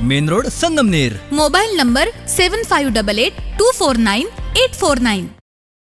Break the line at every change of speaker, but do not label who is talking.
Main road Sangamner.
Mobile number seven five double eight two four nine eight four nine